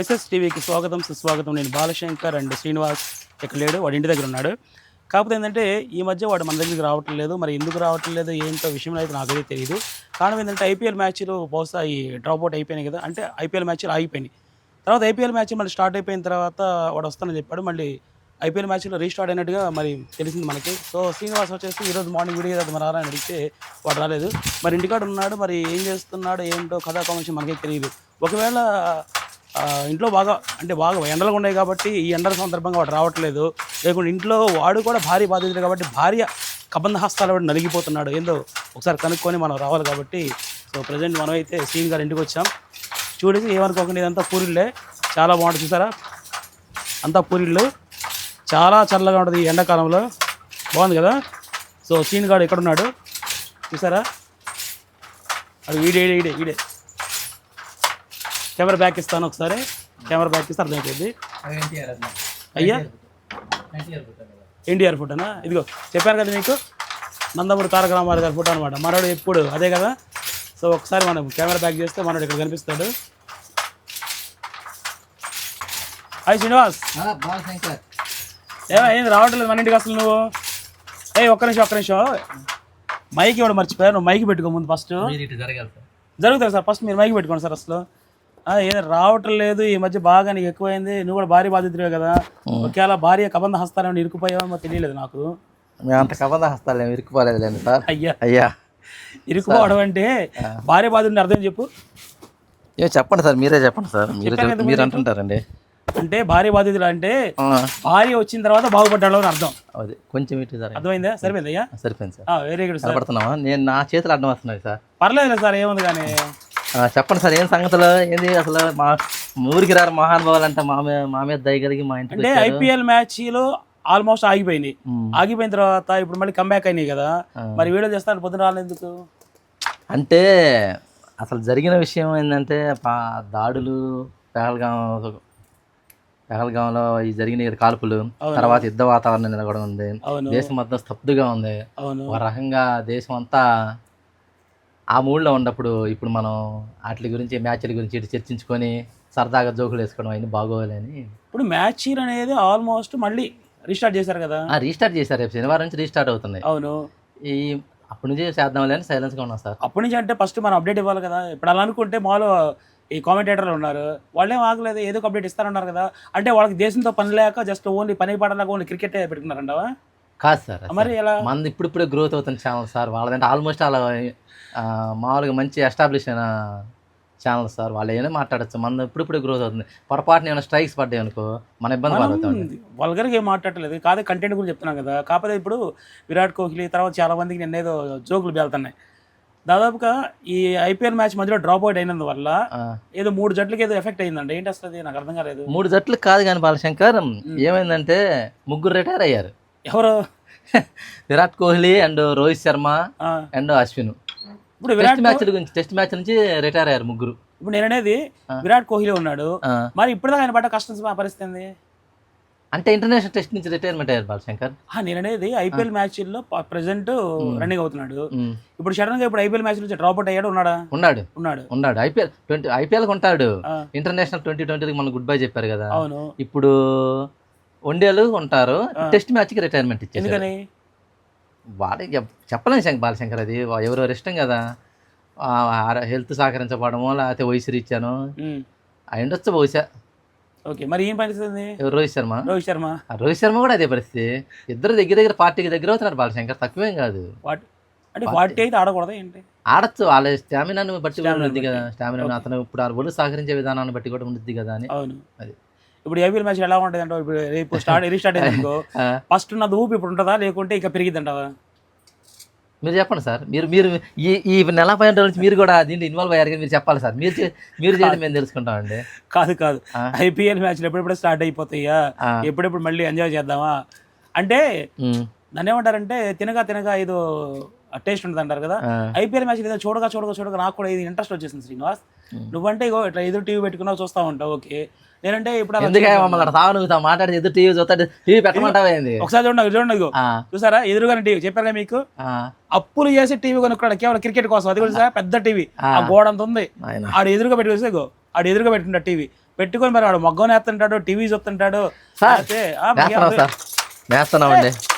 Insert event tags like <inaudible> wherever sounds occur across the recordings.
SS టీవీకి స్వాగతం సుస్వాగతం నేను బాలశంకర్ అండ్ శ్రీనివాస్ ఇక్కడ లేడు వాడి ఇంటి దగ్గర ఉన్నాడు. కాకపోతే ఏంటంటే ఈ మధ్య వాడు మన దగ్గరికి రావటం లేదు మరి ఎందుకు రావటం లేదు ఏంటో విషయంలో అయితే నాకైతే తెలియదు కారణం ఏంటంటే ఐపీఎల్ మ్యాచ్లు బహుశా ఈ డ్రాప్ అవుట్ అయిపోయినాయి కదా అంటే ఐపీఎల్ మ్యాచ్లు ఆగిపోయినాయి. తర్వాత ఐపీఎల్ మ్యాచ్ మళ్ళీ స్టార్ట్ అయిపోయిన తర్వాత వాడు వస్తానని చెప్పాడు మళ్ళీ ఐపీఎల్ మ్యాచ్లో రీస్టార్ట్ అయినట్టుగా మరి తెలిసింది మనకి. సో శ్రీనివాస్ వచ్చేసి ఈరోజు మార్నింగ్ వీడియో మరి రారా అని అడిగితే వాడు రాలేదు. మరి ఇంటికాడ ఉన్నాడు మరి ఏం చేస్తున్నాడు ఏంటో కథా కామెంట్స్ మనకైతే తెలియదు ఒకవేళ ఇంట్లో బాగా అంటే బాగా ఎండలు ఉన్నాయి కాబట్టి ఈ ఎండల సందర్భంగా వాడు రావట్లేదు. లేకుంటే ఇంట్లో వాడు కూడా భారీ బాధితుడు కాబట్టి భార్య కబంధ హస్తాలు వాడు నలిగిపోతున్నాడు. ఏందో ఒకసారి కనుక్కొని మనం రావాలి కాబట్టి. సో ప్రజెంట్ మనం అయితే సీన్ గారి ఇంటికి వచ్చాం. చూడేసి ఏమనుకోకుండా ఇదంతా పూరిళ్ళే చాలా బాగుంటుంది చూసారా? అంతా పూరిళ్ళు చాలా చల్లగా ఉంటుంది ఈ ఎండాకాలంలో. బాగుంది కదా? సో సీన్ గాడు ఎక్కడున్నాడు? చూసారా? అది వీడే వీడే వీడే వీడే కెమెరా బ్యాక్ ఇస్తాను ఒకసారి. కెమెరా బ్యాక్ ఇస్తే అర్థమైపోయింది. అయ్యా? ఎన్టీఆర్ ఫోటోనా ఇదిగో చెప్పాను కదా మీకు? నందమూరి తారక రామారావు గారి ఫోటో అనమాట మనోడు ఎప్పుడు అదే కదా? సో ఒకసారి మనం కెమెరా బ్యాక్ చేస్తే మనోడు ఇక్కడ కనిపిస్తాడు. హాయ్ శ్రీనివాస్. ఏమో ఏంది రావట్లేదు మన ఇంటికి అసలు నువ్వు? ఏ ఒక్క నిమిషం ఒక్క నిమిషం. మైక్ ఇవ్వడం మర్చిపోయా నువ్వు మైక్ పెట్టుకో ముందు ఫస్ట్ జరుగుతుంది సార్. ఫస్ట్ మీరు మైక్ పెట్టుకోండి సార్ అసలు. ఏదో రావటం లేదు ఈ మధ్య బాగా నీకు ఎక్కువైంది నువ్వు కూడా భారీ బాధితుడే కదా. ఒకవేళ భార్య కబంధ హస్తాలని ఇరుకుపోయావో తెలియలేదు నాకు. మేము అంత కబంధ హస్తాలు ఏమి ఇరుక్కుపోలేదులేండి సార్. అయ్యా. అయ్యా. ఇరుకుపోవడం అంటే భార్య బాధితుడిని అర్థం చెప్పు. ఏ చెప్పండి సార్ మీరే చెప్పండి సార్. మీరు మీరు అంటుంటారండి. అంటే భార్య బాధితుడు అంటే భార్య వచ్చిన తర్వాత బాగుపడ్డాడు అని అర్థం. అది కొంచెం ఇటు జరగాలి అర్థమైందా? సరిపోయింది అయ్యా? సరిపోయింది సార్. వెరీ గుడ్ సార్ కనపడుతున్నావా? నేను నా చేతులు అడ్డం వస్తున్నాయి సార్. పర్లేదు సార్ ఏముంది కానీ. చెప్పండి సార్ ఏం సంగతులు? ఏంది అసలు మా ఊరికి రారు మహానుభావులు అంటే మా మీద మా మీద దయ కలిగి మా ఇంటికి అంటే. ఐపీఎల్ మ్యాచ్లు ఆల్మోస్ట్ ఆగిపోయినాయి. ఆగిపోయిన తర్వాత ఇప్పుడు మళ్ళీ కంబ్యాక్ అయినాయి కదా. మరి వీడియో చేస్తాను పొద్దున రాలేందుకు అంటే అసలు జరిగిన విషయం ఏంటంటే దాడులు పెహల్గాం పెహల్గాంలో ఈ జరిగిన కాల్పులు. తర్వాత యుద్ధ వాతావరణం నిలబడి ఉంది. దేశం మొత్తం స్తబ్దుగా ఉంది. ఒక రకంగా దేశం అంతా ఆ మూడ్లో ఉన్నప్పుడు ఇప్పుడు మనం వాటి గురించి మ్యాచ్ల గురించి ఇటు చర్చించుకొని సరదాగా జోకులు వేసుకోవడం అయినా బాగోవాలని ఇప్పుడు మ్యాచ్ అనేది ఆల్మోస్ట్ మళ్ళీ రీస్టార్ట్ చేశారు కదా? ఆ, రీస్టార్ట్ చేశారు. రేపు శనివారం నుంచి రీస్టార్ట్ అవుతున్నాయి. అవును. ఈ అప్పటి నుంచి చేద్దాంలే అని సైలెన్స్గా ఉన్నాం సార్. అప్పటి నుంచి అంటే ఫస్ట్ మనం అప్డేట్ ఇవ్వాలి కదా. ఇప్పుడు అలా అనుకుంటే మాలో ఈ కామెంటేటర్లు ఉన్నారు. వాళ్ళేం ఆగలేదు ఏదో ఒక అప్డేట్ ఇస్తారన్నారు కదా. అంటే వాళ్ళకి దేశంతో పని లేక జస్ట్ ఓన్లీ పని పడలేక ఓన్లీ క్రికెట్ పెట్టుకున్నారంటావా? కాదు సార్ మరి ఎలా? మనది ఇప్పుడిప్పుడే గ్రోత్ అవుతున్న ఛానల్ సార్. వాళ్ళదంటే ఆల్మోస్ట్ అలా మామూలుగా మంచి ఎస్టాబ్లిష్ అయిన ఛానల్ సార్ వాళ్ళు ఏమైనా మాట్లాడచ్చు. మన ఇప్పుడిప్పుడే గ్రోత్ అవుతుంది. పొరపాటున ఏమైనా స్ట్రైక్స్ పడ్డాయి అనుకో మన ఇబ్బంది పడుతుంది వల్గర్గా ఏం మాట్లాడలేదు కాదు కంటెంట్ గురించి చెప్తున్నాం కదా. కాకపోతే ఇప్పుడు విరాట్ కోహ్లీ తర్వాత చాలా మందికి నిన్న ఏదో జోకులు వెళ్తున్నాయి దాదాపుగా ఈ ఐపీఎల్ మ్యాచ్ మధ్యలో డ్రాప్ అవుట్ అయినందువల్ల ఏదో మూడు జట్లకి ఏదో ఎఫెక్ట్ అయిందండి. ఏంటి అసలు అది? నాకు అర్థం కాలేదు. మూడు జట్లు కాదు కానీ బాలశంకర్ ఏమైందంటే ముగ్గురు రిటైర్ అయ్యారు. ఎవరు? Virat Kohli and Rohit Sharma and Ashwin. ఇప్పుడు విరాట్ మ్యాచ్ల గురించి టెస్ట్ మ్యాచ్ నుంచి రిటైర్ అయ్యారు ముగ్గురు. ఇప్పుడు నేను అనేది విరాట్ కోహ్లీ ఉన్నాడు. మరి ఇప్పటిదాకా ఆయన పడ్డ కష్టం పరిస్థితి అంటే ఇంటర్నేషనల్ టెస్ట్ నుంచి రిటైర్మెంట్ అయ్యారు బాలశంకర్. నేను అనేది ఐపీఎల్ మ్యాచ్ల్లో ప్రెసెంట్ రన్నింగ్ అవుతున్నాడు. ఇప్పుడు సడన్గా ఇప్పుడు ఐపీఎల్ మ్యాచ్ నుంచి డ్రాప్ అవుట్ అయ్యాడు? ఉన్నాడా? ఉన్నాడు. ఉన్నాడు. ఉన్నాడు. ఐపీఎల్ ట్వంటీ ఐపీఎల్ ఉంటాడు ఇంటర్నేషనల్ ట్వంటీ ట్వంటీకి మనం గుడ్ బై చెప్పారు కదా. అవును. ఇప్పుడు వన్డేలు ఉంటారు టెస్ట్ మ్యాచ్కి రిటైర్మెంట్ ఇచ్చేసారు చెప్- చెప్పలేం శంకర్ బాలశంకర్ అది ఎవరెవరి ఇష్టం కదా. హెల్త్ సహకరించబడమో లేకపోతే వయసు రీత్యానో. ఉమ్, అయి ఉండొచ్చు బహుశా. ఓకే మరి ఏం పరిస్థితి రోహిత్ శర్మ? రోహిత్ శర్మ. రోహిత్ శర్మ కూడా అదే పరిస్థితి. ఇద్దరు దగ్గర దగ్గర పార్టీకి దగ్గర అవుతున్నారు బాలశంకర్ తక్కువేం కాదు. అంటే ఫార్టీ అయితే ఆడకూడదా ఏంటి? ఆడచ్చు వాళ్ళ స్టామినాను బట్టి కూడా ఉంటుంది కదా. స్టామినా అతను ఇప్పుడు ఆ ఒళ్ళు సహకరించే విధానాన్ని బట్టి కూడా ఉంటుంది కదా అని. అవును. అది. ఇప్పుడు ఐపీఎల్ మ్యాచ్ ఎలా ఉంటుంది అంటే ఇప్పుడు రేపు <laughs> స్టార్ట్ రీస్టార్ట్ అయింది ఫస్ట్ ఉన్నది ఊపి ఇప్పుడు ఉంటుందా? లేకుంటే ఇక పెరిగిద్దంటావా? మీరు చెప్పండి సార్. మీరు మీరు ఈ ఈ నెల పైన నుంచి మీరు కూడా దీంట్లో ఇన్వాల్వ్ అయ్యారు మీరు చెప్పాలి సార్. మీరు మీరు <laughs> చేయడం మేము తెలుసుకుంటామండి. కాదు కాదు. ఐపీఎల్ మ్యాచ్లు ఎప్పుడెప్పుడు స్టార్ట్ అయిపోతాయా? ఎప్పుడెప్పుడు మళ్ళీ ఎంజాయ్ చేద్దామా? అంటే దాన్ని ఏమంటారంటే తినగా తినగా ఏదో టేస్ట్ ఉంటుంది అంటారు కదా. ఐపీఎల్ మ్యాచ్ ఏదో చూడగా చూడగా చూడగా నాకు కూడా ఇది ఇంట్రెస్ట్ వచ్చేసింది శ్రీనివాస్. నువ్వంటే ఇగో ఇట్లా ఎదురు టీవీ పెట్టుకున్నావు చూస్తా ఉంటావు ఓకే. నేనంటే ఇప్పుడు ఎందుకే. మమ్మల్ని తావు నువ్వు? మాట్లాడి ఎదురు టీవీ చూస్తాడు టీవీ పెట్టమంటావా ఒకసారి చూడండి చూడండి ఇగో చూసారా? ఎదురుగానే టీవీ. చెప్పారా మీకు? అప్పులు చేసి టీవీ కొనుక్కున్నాడు కేవలం క్రికెట్ కోసం. అది కూడా పెద్ద టీవీ. ఆ. గోడ అంత ఉంది. ఆడు ఎదురుగా పెట్టుకొస్తే ఇగో ఆడు ఎదురుగా పెట్టుకుంటా టీవీ. పెట్టుకొని మరి వాడు మొగ్గం వేస్తుంటాడు టీవీ చూస్తుంటాడు.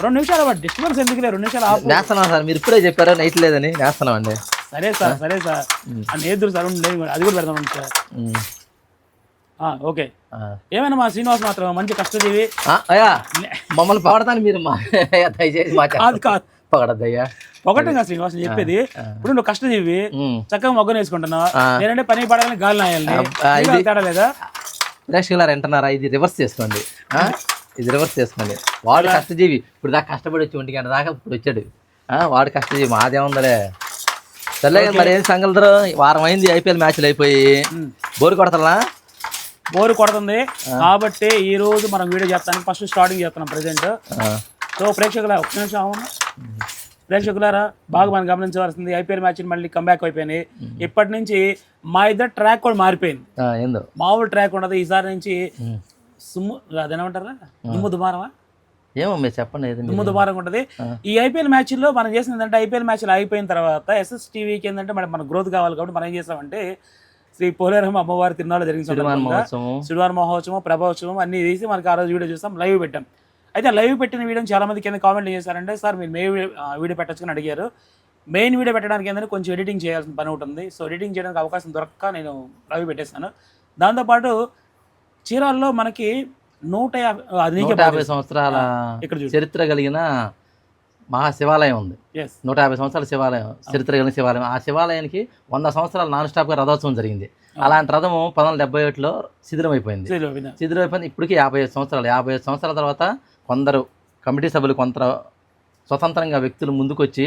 రెండు నిమిషాలు డిస్టర్బెన్స్ ఎందుకులే రెండు నిమిషాలు ఆపు. వేస్తున్నాం సార్. మీరు ఇప్పుడే చెప్పారు నైట్ లేదని. వేస్తున్నాం అండి సరే సార్ సరే సార్. అని ఎదురు సార్ ఉండు, అది కూడా పెడదాం సార్. ఓకే. ఏమైనా మా శ్రీనివాస్ మాత్రం మంచి కష్టజీవి? అయ్యా మమ్మల్ని పొగడతాను మీరు మా దయచేసి మా కాదు కాదు. పొగడద్దయ్యా. కాదు శ్రీనివాస్ నేను చెప్పేది. ఇప్పుడు నువ్వు కష్టజీవి. చక్కగా మొగ్గను వేసుకుంటున్నావు. నేనంటే పని పడాలని గాలి ఇది- తేడా లేదా? ప్రేక్షకులారు వింటున్నారా? ఇది రివర్స్ చేసుకోండి? ఇది రివర్స్ చేసుకోండి. వాడు కష్టజీవి. ఇప్పుడు దాకా కష్టపడి వచ్చి ఒంటి గంట దాకా ఇప్పుడు వచ్చాడు. ఆ, వాడు కష్టజీవి. మాదేముందలే. సర్లే మరి ఏం సంగతులు వారం అయింది ఐపీఎల్ మ్యాచ్లు అయిపోయి. బోరు కొడతలా బోరు కొడుతుంది. కాబట్టి ఈ రోజు మనం వీడియో చేస్తాను. ఫస్ట్ స్టార్టింగ్ చేస్తున్నాం ప్రెసెంట్ సో ప్రేక్షకుల ఒక్క నిమిషం అవును ప్రేక్షకులారా బాగా మనం గమనించవలసింది ఐపీఎల్ మ్యాచ్ మళ్ళీ కంబ్యాక్ అయిపోయినాయి. ఇప్పటి నుంచి మా ఇద్దరు ట్రాక్ కూడా మారిపోయింది. మామూలు ట్రాక్ ఉండదు. ఈసారి నుంచి. సుమ్ము అదేమంటారా? దుమ్ము దుమారమా? ఏమో మీరు చెప్పండి. దుమ్ము దుమారం ఉంటుంది. ఈ ఐపీఎల్ మ్యాచ్లో మనం చేసింది ఏంటంటే ఐపీఎల్ మ్యాచ్లు అయిపోయిన తర్వాత ఎస్ఎస్ టీవీకి ఏంటంటే మన మన గ్రోత్ కావాలి కాబట్టి మనం ఏం చేస్తామంటే శ్రీ పోలేరమ్మ అమ్మవారి తిరునాళ్ళు జరిగిన సందర్భంగా మహోత్సవం ప్రభోత్సవం అన్ని తీసి మనకి ఆ రోజు వీడియో చూస్తాం లైవ్ పెట్టాం. అయితే లైవ్ పెట్టిన వీడియో చాలా మంది కింద కామెంట్లు చేశారంటే సార్ మీరు మెయిన్ వీడియో పెట్టచ్చుకొని అడిగారు. మెయిన్ వీడియో పెట్టడానికి ఏంటంటే కొంచెం ఎడిటింగ్ చేయాల్సిన పని ఉంటుంది సో ఎడిటింగ్ చేయడానికి అవకాశం దొరక్క నేను లైవ్ పెట్టేస్తాను దాంతోపాటు చీరాల్లో మనకి నూట యాభై సంవత్సరాల చరిత్ర కలిగిన మహా శివాలయం ఉంది నూట యాభై సంవత్సరాల శివాలయం చరిత్ర కలిగిన శివాలయం. ఆ శివాలయానికి వంద సంవత్సరాలు నాన్ స్టాప్గా రథోత్సవం జరిగింది. అలాంటి రథము పంతొమ్మిది డెబ్బై ఒకటిలో శిథిలమైపోయింది. శిథిలమైపోయింది. ఇప్పటికీ యాభై ఐదు సంవత్సరాలు. యాభై ఐదు సంవత్సరాల తర్వాత కొందరు కమిటీ సభ్యులు కొంత స్వతంత్రంగా వ్యక్తులు ముందుకొచ్చి.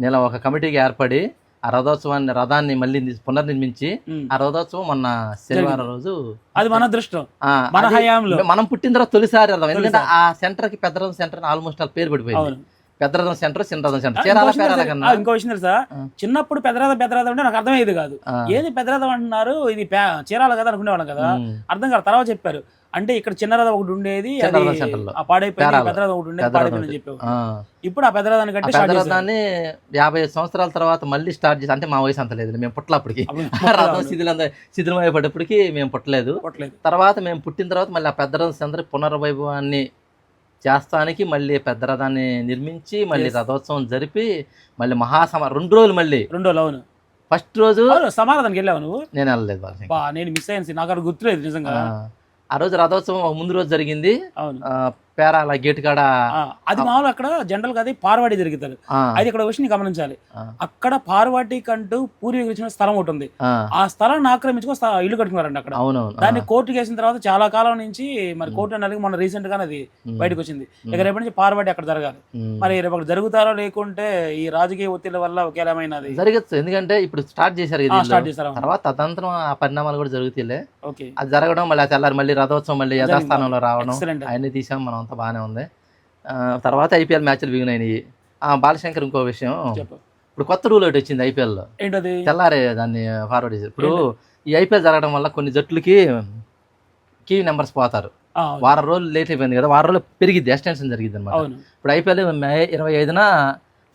నేను ఒక కమిటీకి ఏర్పడి ఆ రథోత్సవాన్ని రథాన్ని మళ్ళీ పునర్నిర్మించి. ఆ రథోత్సవం మొన్న శనివారం రోజు అది మన అదృష్టం. ఆ, మన అది హయాంలో. మనం పుట్టిన తర్వాత తొలిసారి రథం ఎందుకంటే ఆ సెంటర్కి పెద్ద రథం సెంటర్ ఆల్మోస్ట్ ఆల్ పేరు పడిపోయింది. అవును పెద్ద రథం సెంటర్. చిన్న రథం ఆ, సెంటర్ ఇంకో చీరాల విషయం పేరాల తెలుసా? కన్నా. ఆ, ఇంకో విషయం తెలుసా ఆ. చిన్నప్పుడు పెద్దరాధ పెద్దరాధ అంటే నాకు అర్థమయ్యేది కాదు. ఏది పెద్దరాధం అంటున్నారు ఇది చీరాల కదా అనుకునేవాళ్ళం కదా. అర్థం కాదు తర్వాత చెప్పారు. అంటే ఇక్కడ చిన్న రథం ఒకటి ఉండేది. ఆ. పెద్ద రథం ఒకటి ఉండేది చెప్పావు. ఇప్పుడు ఆ పెద్ద రథాన్ని కట్టి పెద్ద. రథాన్ని యాభై సంవత్సరాల తర్వాత మళ్ళీ స్టార్ట్ చేసి అంటే మా వయసు అంత లేదు మేము పుట్టలప్పటికి. రథం శిథిలం శిథిలం అయిపోయేటప్పటికి మేము పుట్టలేదు. తర్వాత మేము పుట్టిన తర్వాత మళ్ళీ ఆ పెద్ద రథం సెంటర్ పునర్వైభవాన్ని చేస్తానికి మళ్ళీ పెద్ద రథాన్ని నిర్మించి మళ్ళీ. రథోత్సవం జరిపి మళ్ళీ మహాసమ రెండు రోజులు మళ్ళీ. రెండో అవును. ఫస్ట్ రోజు సమాధానానికి వెళ్ళావు నువ్వు? నేను వెళ్ళలేదు నేను మిస్ అయ్యాను నాకు అక్కడ గుర్తులేదు నిజంగా. ఆ, రోజు రథోత్సవం ముందు రోజు జరిగింది. పేరాల గేట్ కాడ అది మామూలు అక్కడ జనరల్గా అది పార్వాడి జరుగుతారు ఆ, అది ఇక్కడ విషయం గమనించాలి. అక్కడ పార్వాటి కంటూ పూర్వీకులు ఇచ్చిన స్థలం ఒకటి ఉంది. ఆ, స్థలాన్ని ఆక్రమించుకో ఇల్లు కట్టుకున్నారండి అక్కడ. దాన్ని కోర్టుకి వేసిన తర్వాత చాలా కాలం నుంచి మరి కోర్టు అనేది మొన్న రీసెంట్ గానే అది బయటకు వచ్చింది. ఇక రేపటి నుంచి పార్వాటి అక్కడ జరగాలి. మరి రేపు అక్కడ జరుగుతారో లేకుంటే ఈ రాజకీయ ఒత్తిళ్ళ వల్ల ఒకేలామైనది జరగచ్చు. ఎందుకంటే ఇప్పుడు స్టార్ట్ చేశారు స్టార్ట్ తర్వాత తదంతరం ఆ పరిణామాలు కూడా జరుగుతాయిలే ఓకే. అది జరగడం మళ్ళీ తెల్లారి మళ్ళీ రథోత్సవం మళ్ళీ యథాస్థానంలో రావడం అవన్నీ తీసాం మనం అంతా బాగానే ఉంది. తర్వాత ఐపీఎల్ మ్యాచ్లు బిగినాయి ఆ బాలశంకర్ ఇంకో విషయం. ఇప్పుడు కొత్త రూల్ ఒకటి వచ్చింది ఐపీఎల్లో ఏంటది? తెల్లారే దాన్ని ఫార్వర్డ్ చేశారు ఇప్పుడు ఈ ఐపీఎల్ జరగడం వల్ల కొన్ని జట్లకి కీ నెంబర్స్ పోతారు. వారం రోజులు లేట్ అయిపోయింది కదా వారం రోజులు పెరిగిద్ది ఎక్స్టెన్షన్ జరిగింది అనమాట ఇప్పుడు ఐపీఎల్ మే ఇరవై ఐదున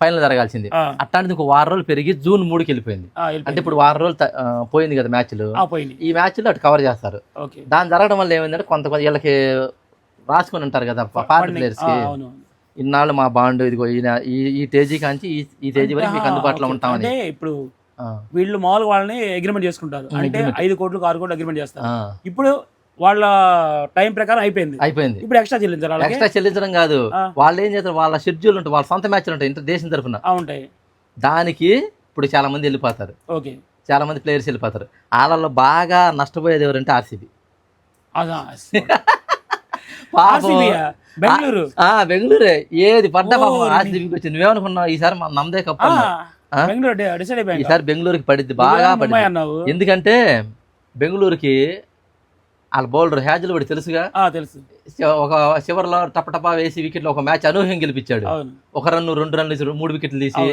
ఫైనల్ జరగాల్సింది. అట్లాంటిది ఇంకో వారం రోజులు పెరిగి జూన్ మూడుకి వెళ్ళిపోయింది. అంటే ఇప్పుడు వారం రోజులు పోయింది కదా మ్యాచ్లు. ఈ మ్యాచ్లు అటు కవర్ చేస్తారు. దాని జరగడం వల్ల ఏమైందంటే కొంత వీళ్ళకి రాసుకొని ఉంటారు కదా పార్టీ ప్లేయర్స్కి. ఇన్నాళ్ళు మా బాండ్ ఇదిగో ఈ ఈ తేజీ కాంచి ఈ తేజీ వరకు మీకు అందుబాటులో. ఉంటామని. అంటే ఇప్పుడు వీళ్ళు మామూలుగా వాళ్ళని అగ్రిమెంట్ చేసుకుంటారు. అంటే. ఐదు కోట్లు ఆరు కోట్లు అగ్రిమెంట్ చేస్తారు. ఇప్పుడు వాళ్ళ టైం ప్రకారం అయిపోయింది. అయిపోయింది. ఇప్పుడు ఎక్స్ట్రా చెల్లించారు వాళ్ళకి? ఎక్స్ట్రా చెల్లించడం కాదు. వాళ్ళు ఏం చేస్తారు? వాళ్ళ షెడ్యూల్ ఉంటుంది వాళ్ళ సొంత మ్యాచ్లు ఉంటాయి. ఇంటర్ దేశం తరఫున. ఉంటాయి. దానికి ఇప్పుడు చాలా మంది వెళ్ళిపోతారు. ఓకే. చాలా మంది ప్లేయర్స్ వెళ్ళిపోతారు. వాళ్ళలో బాగా నష్టపోయేది ఎవరంటే ఆర్సీబీ? బెంగళూరు? ఆ బెంగళూరే. ఏది పడ్డా పాపం ఆర్సీబీకి వచ్చింది. నువ్వేమనుకున్నావు? ఈసారి మన నమ్మదే కప్పు? బెంగళూరు ఈసారి బెంగళూరుకి పడిద్ది. బాగా పడింది ఎందుకంటే బెంగళూరుకి వాళ్ళ బౌలర్ హ్యాజల్ పడి తెలుసుగా? తెలుసు. ఒక చివరిలో టపటపా వేసి వికెట్లు ఒక మ్యాచ్ అనూహ్యం గెలిపించాడు. ఒక రన్ను రెండు రన్లు తీసి మూడు వికెట్లు తీసి.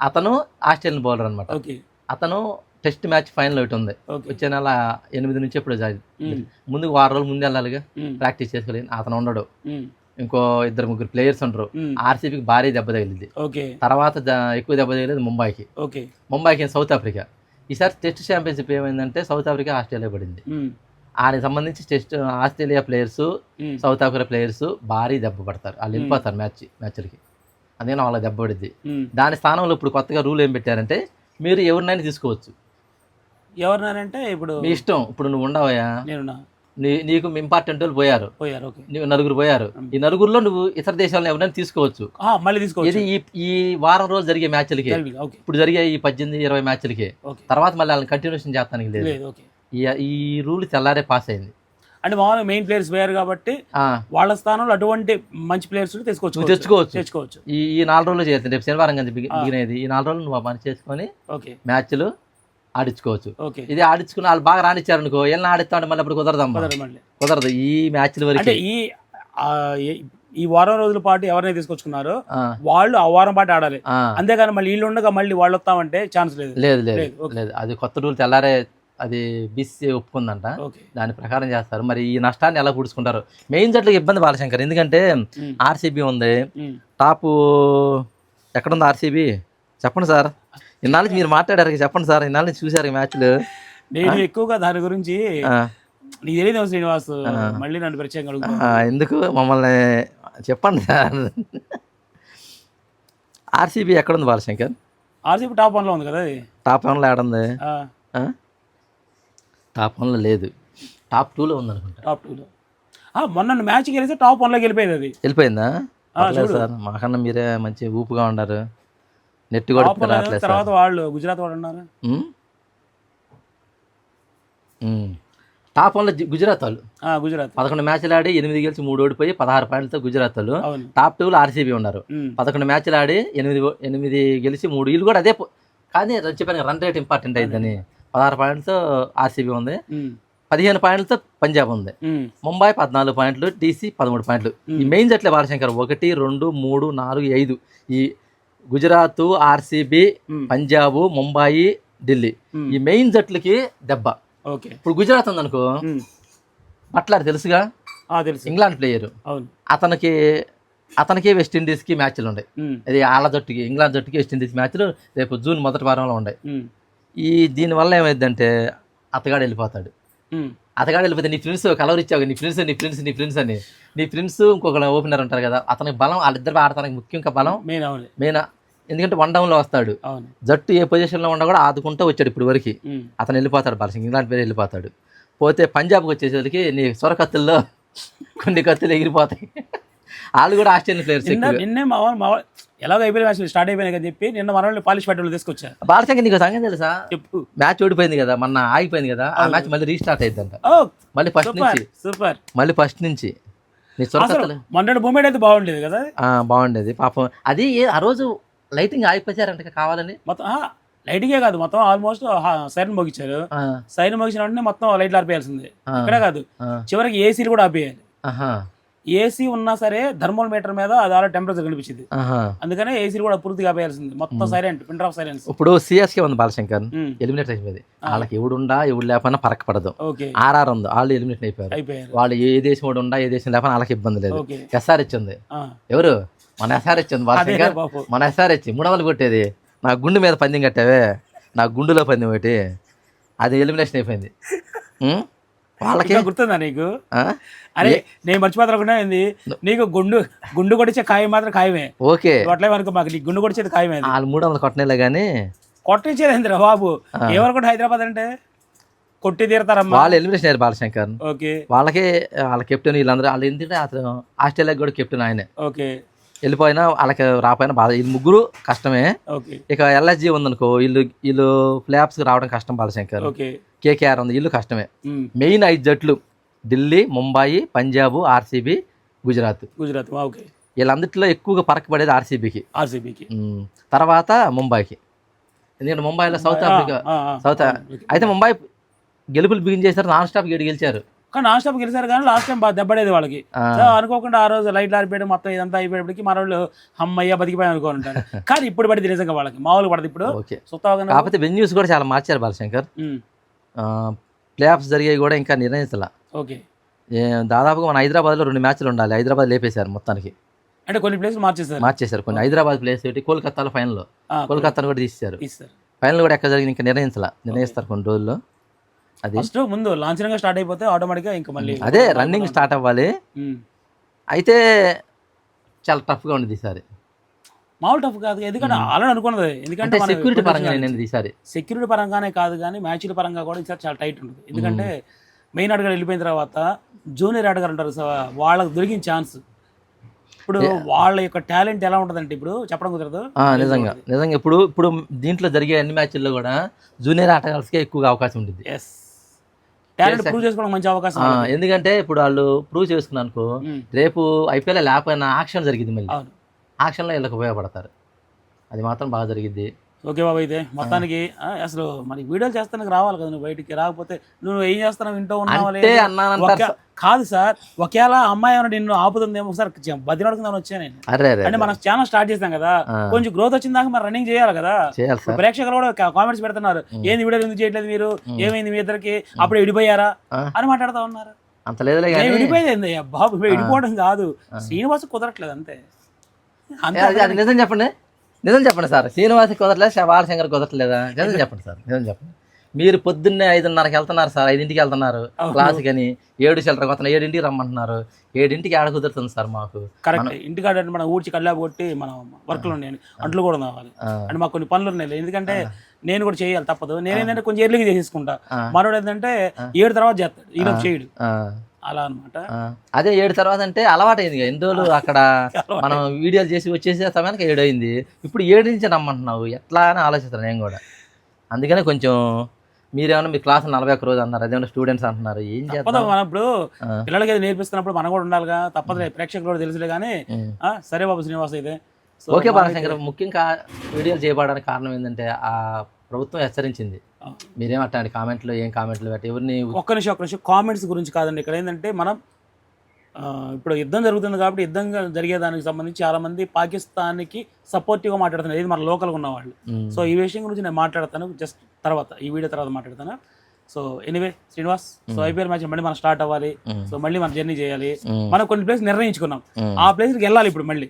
అతను ఆస్ట్రేలియన్ బౌలర్ అన్నమాట. ఓకే. అతను టెస్ట్ మ్యాచ్ ఫైనల్ ఒకటి ఉంది. వచ్చే నెల ఎనిమిది నుంచి ఎప్పుడు జాయిన్ ఉమ్, ముందు వారం రోజులు ముందు వెళ్ళాలిగా. ప్రాక్టీస్ చేసుకోలేదు అతను ఉండడు. ఇంకో ఇద్దరు ముగ్గురు ప్లేయర్స్ ఉండరు. ఉమ్, ఆర్సీబీకి భారీ దెబ్బ తగిలింది. ఓకే. తర్వాత ఎక్కువ దెబ్బ తగిలేదు ముంబైకి. ముంబైకి సౌత్ ఆఫ్రికా? ఈసారి టెస్ట్ ఛాంపియన్షిప్ ఏమైందంటే సౌత్ ఆఫ్రికా ఆస్ట్రేలియా పడింది. ఉమ్, ఆయనకి సంబంధించి test Australia players. South Africa players భారీ దెబ్బ పడతారు. వాళ్ళు వెళ్ళిపోతారు మ్యాచ్ మ్యాచ్లకి అందుకని వాళ్ళకి దెబ్బ పడుద్ది. ఉమ్. దాని స్థానంలో ఇప్పుడు కొత్తగా రూల్ ఏం పెట్టారంటే మీరు ఎవరినైనా తీసుకోవచ్చు. ఎవరినారంటే ఇప్పుడు మీ ఇష్టం. ఇప్పుడు నువ్వు ఉండవయ్యా. నేను నీకు ఇంపార్టెంట్ వాళ్ళు పోయారు. పోయారు ఓకే. నలుగురు పోయారు. ఈ నలుగురిలో నువ్వు ఇతర దేశాలను ఎవరైనా తీసుకోవచ్చు. మళ్ళీ తీసుకోవచ్చు. ఇది ఈ ఈ వారం రోజు జరిగే మ్యాచ్లకి. ఇప్పుడు జరిగే ఈ పద్దెనిమిది ఇరవై మ్యాచ్లకి. తర్వాత మళ్ళీ వాళ్ళని కంటిన్యూషన్ చేస్తానికి లేదు. ఈ రూల్ తెల్లారే పాస్ అయింది. అంటే మామూలుగా మెయిన్ ప్లేయర్స్ పోయారు కాబట్టి ఆ, వాళ్ళ స్థానంలో అటువంటి మంచి ప్లేయర్స్ తెచ్చుకోవచ్చు. తెచ్చుకోవచ్చు. తెచ్చుకోవచ్చు. ఈ నాలుగు రోజులు చేస్తుంది రేపు శనివారం బిగినది ఈ నాలుగు రోజులు నువ్వు పని చేసుకొని ఓకే. మ్యాచ్లు ఆడించుకోవచ్చు. ఇది ఆడించుకుని వాళ్ళు బాగా రానిచ్చారు అనుకో వెళ్ళి ఆడిస్తా ఉంటే మళ్ళీ అప్పుడు కుదరదమ్మా కుదరదు ఈ మ్యాచ్ల వరకు. ఈ ఈ- వారం రోజుల పాటు ఎవరైనా తీసుకొచ్చుకున్నారో వాళ్ళు ఆ వారం పాటు ఆడాలి. అంతేగాని మళ్ళీ వీళ్ళు ఉండగా మళ్ళీ వాళ్ళు వస్తామంటే ఛాన్స్ లేదు. లేదు లేదు లేదు, అది కొత్త రూల్ తెల్లారే అది బీసీ ఒప్పుకుందంట. దాని ప్రకారం చేస్తారు. మరి ఈ నష్టాన్ని ఎలా పూడ్చుకుంటారు? మెయిన్ జట్లకు ఇబ్బంది బాలశంకర్. ఎందుకంటే ఆర్సీబీ ఉంది. టాప్ ఎక్కడుంది ఆర్సీబీ? చెప్పండి సార్. ఇన్నాళ్ళ నుంచి మీరు మాట్లాడారు చెప్పండి సార్. ఇన్నాళ్ళ చూసారు ఈ మ్యాచ్లు నేను ఎక్కువగా దాని గురించి నీకు తెలియదు శ్రీనివాస్ మళ్ళీ నన్ను ఆ, ఎందుకు? మమ్మల్ని చెప్పండి సార్. ఆర్సీబీ ఎక్కడుంది బాలశంకర్? ఆర్సీపీ టాప్ వన్లో ఉంది కదా అది. టాప్ వన్లో ఏడుంది? టాప్ వన్లో లేదు. టాప్ టూలో ఉంది అనుకుంటా టాప్ టూ లో ఆ, మొన్న మ్యాచ్ గెలిస్తే టాప్ వన్లోకి వెళ్ళిపోయేది అది. వెళ్ళిపోయిందా. సార్. మాకన్నా మీరే మంచి ఊపుగా ఉన్నారు నెట్ కూడా రావట్లేదు తర్వాత వాళ్ళు గుజరాత్ వాళ్ళు ఉన్నారు. టాప్ వన్లో గుజరాత్ వాళ్ళు? గుజరాత్. పదకొండు మ్యాచ్లు ఆడి ఎనిమిది గెలిచి మూడు ఓడిపోయి పదహారు పాయింట్లతో గుజరాత్ వాళ్ళు. టాప్ టూలో ఆర్సీబీ ఉన్నారు. పదకొండు మ్యాచ్లు ఆడి ఎనిమిది ఎనిమిది గెలిచి మూడు వీళ్ళు కూడా అదే కానీ చెప్పాను రన్ రేట్ ఇంపార్టెంట్ అయిందని పదహారు పాయింట్లతో ఆర్సీబీ ఉంది. పదిహేను పాయింట్లతో పంజాబ్ ఉంది. ముంబై పద్నాలుగు పాయింట్లు టీసీ పదమూడు పాయింట్లు. ఈ మెయిన్ జట్లే బాలశంకర్. ఒకటి రెండు మూడు నాలుగు ఐదు. ఈ గుజరాత్ ఆర్సీబీ పంజాబ్ ముంబాయి ఢిల్లీ. ఈ మెయిన్ జట్లకి దెబ్బ. ఓకే. ఇప్పుడు గుజరాత్ ఉందనుకో బట్లాడు తెలుసుగా? తెలుసు. England player. అవును. అతనికి అతనికి వెస్టిండీస్కి మ్యాచ్లు ఉన్నాయి ఇది ఆళ్ళ జట్టుకి ఇంగ్లాండ్ జట్టుకి వెస్టిండీస్ మ్యాచ్లు రేపు జూన్ మొదటి వారంలో ఉన్నాయి ఈ దీనివల్ల ఏమైందంటే అతగాడు వెళ్ళిపోతాడు. అతగాడు వెళ్ళిపోతే నీ ఫ్రెండ్స్ కలవరిచ్చావు నీ ఫ్రెండ్స్ నీ ఫ్రెండ్స్ నీ ఫ్రెండ్స్ అని. నీ ఫ్రెండ్స్ ఇంకొక ఓపెనర్ ఉంటారు కదా అతనికి బలం వాళ్ళిద్దరు ఆడటానికి ముఖ్యంగా బలం? మెయిన్ అవును. మెయిన్? ఎందుకంటే వన్ డౌన్లో వస్తాడు. అవును. జట్టు ఏ పొజిషన్లో ఉన్నా కూడా ఆదుకుంటూ వచ్చాడు ఇప్పుడు వరకు. అతను వెళ్ళిపోతాడు బాలసింగ్. ఇంగ్లాండ్ పేరు వెళ్ళిపోతాడు. పోతే పంజాబ్కి వచ్చేసరికి నీ సొర కత్తుల్లో కొన్ని కత్తులు ఎగిరిపోతాయి. వాళ్ళు కూడా ఆస్ట్రేలియన్ ప్లేయర్స్ నిన్న మా మా ఎలాగో అయిపోయిన మ్యాచ్ స్టార్ట్ అయిపోయినాయి కదా చెప్పి నిన్న మన వాళ్ళు పాలిష్ పెట్టి తీసుకొచ్చా బాలశంకర్ నీకు సంగతి తెలుసా? చెప్పు. మ్యాచ్ ఓడిపోయింది కదా మొన్న ఆగిపోయింది కదా ఆ మ్యాచ్ మళ్ళీ రీస్టార్ట్ అయిందంట మళ్ళీ ఫస్ట్ సూపర్ నుంచి. సూపర్. మళ్ళీ ఫస్ట్ నుంచి. అసలు మొన్నటి మూమెంట్ అయితే బాగుండేది కదా? బాగుండేది. పాపం అది ఆ రోజు లైటింగ్ ఆగిపోయారంట కావాలని. మొత్తం లైటింగే కాదు. మొత్తం ఆల్మోస్ట్ సైరన్ మోగించారు. ఆ, సైరన్ మోగించిన వెంటనే మొత్తం లైట్లు ఆర్పేయాల్సిందే. ఆ, ఇక్కడే కాదు. చివరికి ఏసీలు కూడా ఆపేయాలి. ఏసీ ఉన్నా సరే థర్మల్ మీటర్ మీద అది అలా టెంపరేచర్ కనిపించింది. అందుకనే ఏసీలు కూడా పూర్తిగా ఆపేయాల్సింది. మొత్తం సైలెంట్ పిన్ ఆఫ్ సైలెన్స్ ఇప్పుడు సిఎస్కే ఉంది బాలశంకర్. ఎలిమినేట్ అయిపోయింది. వాళ్ళకి ఎవడుండా ఎవడు లేకపోయినా పరక పడదు. ఆర్ఆర్ ఉంది. వాళ్ళు ఎలిమినేట్ అయిపోయారు. వాళ్ళు ఏ దేశం వాడు ఉండా ఏ దేశం లేకపోయినా వాళ్ళకి ఇబ్బంది లేదు. ఉంది. ఆ, ఎవరు? మన ఎస్ఆర్హెచ్ ఉంది అదే బాలశంకర్. మన ఎస్ఆర్హెచ్ మూడు వందలు కొట్టేది. నా గుండు మీద పందెం కట్టావే. నా గుండులో పందెం ఒకటి. అది ఎలిమినేషన్ అయిపోయింది? వాళ్ళకి. గుర్తుందా నీకు? అరే నేను మర్చిపోతానుకున్నా ఏంది? నీకు గుండు గుండు కొడిచే ఖాయం మాత్రం ఖాయమే ఓకే. అనుకో మాకు నీకు గుండు కొడిచేది ఖాయమే వాళ్ళు మూడు వందలు కొట్టనేలే కానీ కొట్టించేది బాబు? ఏమనుకుంటే హైదరాబాద్ అంటే? కొట్టి తీరతారమ్మా. వాళ్ళు ఎలిమినేషన్ అయ్యారు బాలశంకర్ ఓకే. వాళ్ళకి వాళ్ళ కెప్టెన్ వీళ్ళందరూ వాళ్ళు ఎందుకంటే అతను ఆస్ట్రేలియాకి కూడా కెప్టెన్ ఆయనే. ఓకే. వెళ్ళిపోయినా వాళ్ళకి రాపోయినా బాధ. వీళ్ళు ముగ్గురు కష్టమే. ఓకే. ఇక ఎల్ఎస్జి ఉందనుకో వీళ్ళు వీళ్ళు ప్లేఆఫ్స్కి రావడం కష్టం బాలశంకర్ ఓకే. కేకేఆర్ ఉంది. వీళ్ళు కష్టమే. మెయిన్ ఐదు జట్లు ఢిల్లీ ముంబాయి పంజాబ్ ఆర్సీబీ గుజరాత్. గుజరాత్. ఓకే. వీళ్ళందరిలో ఎక్కువగా పరకబడేది ఆర్సీబీకి. ఆర్సీబీకి. తర్వాత ముంబైకి. ఎందుకంటే ముంబైలో సౌత్ ఆఫ్రికా సౌత్ అయితే ముంబై గెలుపులు బిగిన్ చేశారు నాన్ స్టాప్ గేడి గెలిచారు. కానీ లాస్ట్ టైం గెలిచారు కానీ లాస్ట్ టైం బాగా దెబ్బడేది వాళ్ళకి. అనుకోకుండా ఆ రోజు లైట్ ఆరిపోయడం మొత్తం ఇదంతా అయిపోయేప్పటికి మన వాళ్ళు అమ్మయ్య బతికిపోయి అనుకోని ఉంటారు <laughs> కానీ ఇప్పుడు పడింది నిజంగా వాళ్ళకి. మామూలు పడదు ఇప్పుడు. కాకపోతే వెన్యూస్ కూడా చాలా మార్చారు బాలశంకర్. ప్లేఆఫ్స్ జరిగేవి కూడా ఇంకా నిర్ణయించాల. ఓకే. దాదాపుగా మన హైదరాబాద్లో రెండు మ్యాచ్లు ఉండాలి. హైదరాబాద్ లేపేశారు మొత్తానికి. అంటే కొన్ని ప్లేసులు మార్చేస్తారు మార్చేశారు కొన్ని. హైదరాబాద్ ప్లేస్ ఒకటి కోల్కతాలో ఫైనల్లో కోల్కతాను కూడా తీసేశారు. ఫైనల్ కూడా ఎక్కడ జరిగింది ఇంకా నిర్ణయించాల. నిర్ణయిస్తారు కొన్ని రోజుల్లో. అది. ఫస్ట్ ముందు లాంఛనంగా స్టార్ట్ అయిపోతే ఆటోమేటిక్గా ఇంకా మళ్ళీ అదే రన్నింగ్ స్టార్ట్ అవ్వాలి. అయితే చాలా టఫ్గా ఉండేది ఈసారి. మామూలు టఫ్ కాదు. ఎందుకంటే ఆల్రెడీ అనుకున్నది. ఎందుకంటే సెక్యూరిటీ పరంగా ఈసారి. సెక్యూరిటీ పరంగానే కాదు కానీ మ్యాచ్ల పరంగా కూడా ఈసారి చాలా టైట్ ఉంటుంది. ఎందుకంటే మెయిన్ ఆటగారు వెళ్ళిపోయిన తర్వాత జూనియర్ ఆటగారు ఉంటారు వాళ్ళకి దొరికిన ఛాన్స్ ఇప్పుడు వాళ్ళ యొక్క టాలెంట్ ఎలా ఉంటుందంటే ఇప్పుడు చెప్పడం కుదరదు. నిజంగా. నిజంగా ఇప్పుడు ఇప్పుడు దీంట్లో జరిగే అన్ని మ్యాచ్ల్లో కూడా జూనియర్ ఆటగాళ్ళకే ఎక్కువగా అవకాశం ఉంటుంది ఎస్ టాలెంట్ ప్రూవ్ చేసుకోవడం మంచి అవకాశం ఎందుకంటే ఇప్పుడు వాళ్ళు ప్రూవ్ చేసుకున్నాను అనుకో. రేపు ఐపీఎల్ లేకపోయినా ఆక్షన్ జరిగింది మళ్ళీ. అవును ఆక్షన్లో వీళ్ళకి ఉపయోగపడతారు. అది మాత్రం బాగా జరిగిద్ది. ఓకే బాబు అయితే మొత్తానికి అసలు మరి వీడియోలు చేస్తానికి రావాలి కదా నువ్వు బయటికి? రాకపోతే నువ్వు ఏం చేస్తున్నావు? ఇంట్లో ఉన్నావా లేదా? కాదు సార్ ఒకవేళ అమ్మాయి ఏమైనా నిన్ను ఆపుతుందేమో ఒకసారి బదిలాడుకుందామని వచ్చాను నేను. అరే అరే అంటే మనం ఛానల్ స్టార్ట్ చేసాం కదా. కొంచెం గ్రోత్ వచ్చిన దాకా మరి రన్నింగ్ చేయాలి కదా. సార్. ప్రేక్షకులు కూడా కామెంట్స్ పెడుతున్నారు ఏంది వీడియో ఎందుకు చేయట్లేదు మీరు? ఏమైంది మీ ఇద్దరికి? అప్పుడు విడిపోయారా. అని మాట్లాడుతూ ఉన్నారు. అంత కానీ. విడిపోయేది బాబు విడిపోవడం కాదు. శ్రీనివాస్ కుదరట్లేదు అంతే. అది నిజం చెప్పండి. నిజం చెప్పండి సార్. శ్రీనివాసి కుదరట్లేదు బాలశంకర్ కుదరట్లేదా? నిజం చెప్పండి సార్ నిజం చెప్పండి. మీరు పొద్దున్నే ఐదున్నరకి వెళ్తున్నారు సార్ ఐదింటికి వెళ్తున్నారు. అవును. క్లాస్కి అని ఏడు చిల్లర కొత్త ఏడింటికి రమ్మంటున్నారు. ఏడింటికి ఆడ కుదురుతుంది సార్ మాకు. కరెక్ట్ ఇంటికాడ మనం ఊడ్చి కల్లా కొట్టి మనం వర్క్లు ఉన్నాయి అంట్లు కూడా కావాలి అంటే మాకు కొన్ని పనులు ఉన్నాయి. ఎందుకంటే నేను కూడా చేయాలి తప్పదు. నేనేంటంటే కొంచెం ఎర్లీగా చేసేసుకుంటా. మనోడు ఏంటంటే ఏడు తర్వాత చేస్తాడు. ఈలోపు చేయడు. అలా అనమాట. అదే ఏడు తర్వాత అంటే అలవాటైంది. ఎన్ని రోజులు అక్కడ <laughs> మనం వీడియోలు చేసి వచ్చేసే సమయానికి ఏడు అయింది ఇప్పుడు ఏడు నుంచి రమ్మంటున్నావు ఎట్లా అని ఆలోచిస్తాను నేను కూడా. అందుకనే కొంచెం మీరేమన్నా మీ క్లాస్ నలభై ఒక్క రోజు అన్నారు. అదేమన్నా స్టూడెంట్స్ అంటున్నారు. ఏం చేద్దాం? మనం ఇప్పుడు. పిల్లలకి నేర్పిస్తున్నప్పుడు మనం కూడా ఉండాలిగా. తప్పదు ప్రేక్షకులు కూడా తెలుసులే కానీ సరే బాబు శ్రీనివాస్ అయితే. ఓకే బాలశంకర్ ముఖ్యంగా వీడియోలు చేయబడడానికి కారణం ఏంటంటే ఆ ప్రభుత్వం హెచ్చరించింది. మీరేం అట్లాంటి కామెంట్లు ఏం కామెంట్లు పెట్టి ఎవరిని ఒక్క నిమిషం ఒక్క నిమిషం. కామెంట్స్ గురించి కాదండి. ఇక్కడ ఏంటంటే మనం ఇప్పుడు యుద్ధం జరుగుతుంది కాబట్టి యుద్ధం జరిగే దానికి సంబంధించి చాలా మంది పాకిస్తాన్కి సపోర్టివ్గా మాట్లాడుతున్నారు. ఇది మన లోకల్గా ఉన్న వాళ్ళు ఉమ్, సో ఈ విషయం గురించి నేను మాట్లాడతాను జస్ట్ తర్వాత ఈ వీడియో తర్వాత మాట్లాడతాను. So anyway Srinivas so IPL match మళ్ళీ మనం స్టార్ట్ అవ్వాలి. సో మళ్ళీ మనం జర్నీ చేయాలి. మనం కొన్ని ప్లేస్ నిర్ణయించుకున్నాం. ఆ ప్లేస్కి వెళ్ళాలి ఇప్పుడు మళ్ళీ.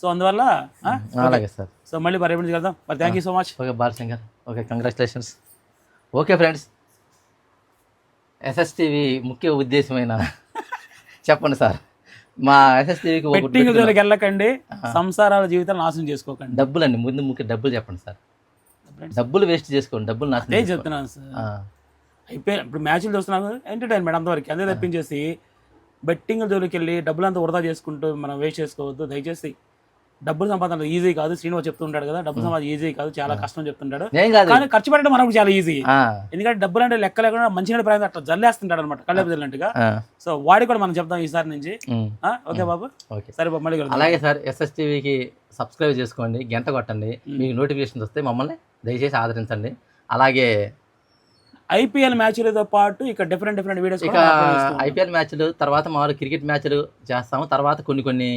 సో అందువల్ల ఆ, అలాగే సార్. సో మళ్ళీ వెళ్దాం మరి thank you so much. Okay Balashankar. Okay congratulations okay friends SSTV ముఖ్య ఉద్దేశమైన <laughs> చెప్పండి సార్. మా ఎస్ఎస్టీవీకి బెట్టింగ్ జోలికి వెళ్ళకండి సంసారాల జీవితాలు నాశనం చేసుకోకండి. డబ్బులు అండి ముందు ముఖ్య డబ్బులు చెప్పండి సార్. డబ్బులు వేస్ట్ చేసుకోండి డబ్బులు నాశనం అదే. చెప్తున్నాను సార్. అయిపోయి ఇప్పుడు మ్యాచ్లు చూస్తున్నాను ఎంటర్టైన్మెంట్ అంతవరకు అంతే తప్పించేసి బెట్టింగ్ జోలికి వెళ్ళి డబ్బులు అంతా వృధా చేసుకుంటూ మనం వేస్ట్ చేసుకోవద్దు దయచేసి. డబ్బులు సంపాదన ఈజీ కాదు. శ్రీనివాస్ చెప్తుంటాడు కదా డబ్బులు సంపాదన ఈజీ కాదు. చాలా కష్టం చెప్తుంటాడు. కానీ ఖర్చు పెట్టడం మనకు చాలా ఈజీ ఎందుకంటే డబ్బులు అంటే లెక్క లేకుండా మంచిగా ప్రయాణం అట్లా జల్లేస్తుంటాడు అనమాట జల్లినట్టుగా ఆ, సో వాడి కూడా మనం చెప్తాం ఈసారి నుంచి. ఓకే బాబు? సరే బాబు మళ్ళీ. అలాగే సార్ ఎస్ఎస్టీవీకి సబ్స్క్రైబ్ చేసుకోండి గంట కొట్టండి. మీకు నోటిఫికేషన్స్ వస్తే మమ్మల్ని దయచేసి ఆదరించండి. అలాగే ఐపీఎల్ మ్యాచ్లతో పాటు ఇక డిఫరెంట్ డిఫరెంట్ వీడియోస్ ఇక ఐపీఎల్ మ్యాచ్లు తర్వాత మామూలు క్రికెట్ మ్యాచ్లు చేస్తాము. తర్వాత కొన్ని కొన్ని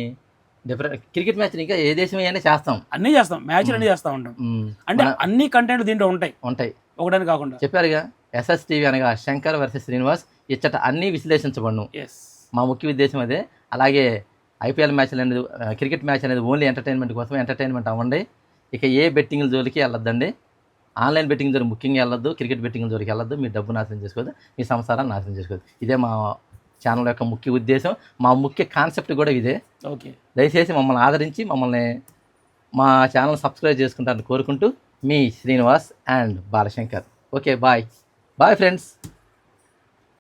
డిఫరెంట్ క్రికెట్ మ్యాచ్లు ఇంకా ఏ దేశం అయినా చేస్తాం. అన్నీ చేస్తాం. మ్యాచ్లు అన్నీ చేస్తా ఉంటాం. ఉమ్, అంటే అన్ని కంటెంట్ దీంట్లో ఉంటాయి. ఉంటాయి. ఒకటని కాకుండా. చెప్పారుగా ఎస్ఎస్టీవీ అనగా శంకర్ వర్సెస్ శ్రీనివాస్ ఇచ్చట అన్నీ విశ్లేషించబడును. ఎస్ మా ముఖ్య ఉద్దేశం అదే. అలాగే ఐపీఎల్ మ్యాచ్లు అనేది క్రికెట్ మ్యాచ్ అనేది ఓన్లీ ఎంటర్టైన్మెంట్ కోసం ఎంటర్టైన్మెంట్ అవ్వండి. ఇక ఏ బెట్టింగ్ జోలికి వెళ్ళొద్దండి. ఆన్లైన్ బెట్టింగ్ జోలికి ముఖ్యంగా వెళ్ళొద్దు. క్రికెట్ బెట్టింగ్ జోలికి వెళ్ళొద్దు. మీ డబ్బు నాశనం చేసుకోవద్దు. మీ సంసారాన్ని నాశనం చేసుకోవద్దు. ఇదే మా ఛానల్ యొక్క ముఖ్య ఉద్దేశం మా ముఖ్య కాన్సెప్ట్ కూడా ఇదే. ఓకే. దయచేసి మమ్మల్ని ఆదరించి మమ్మల్ని మా ఛానల్ సబ్స్క్రైబ్ చేసుకుంటారని కోరుకుంటూ మీ Srinivas and Balashankar. Okay bye bye friends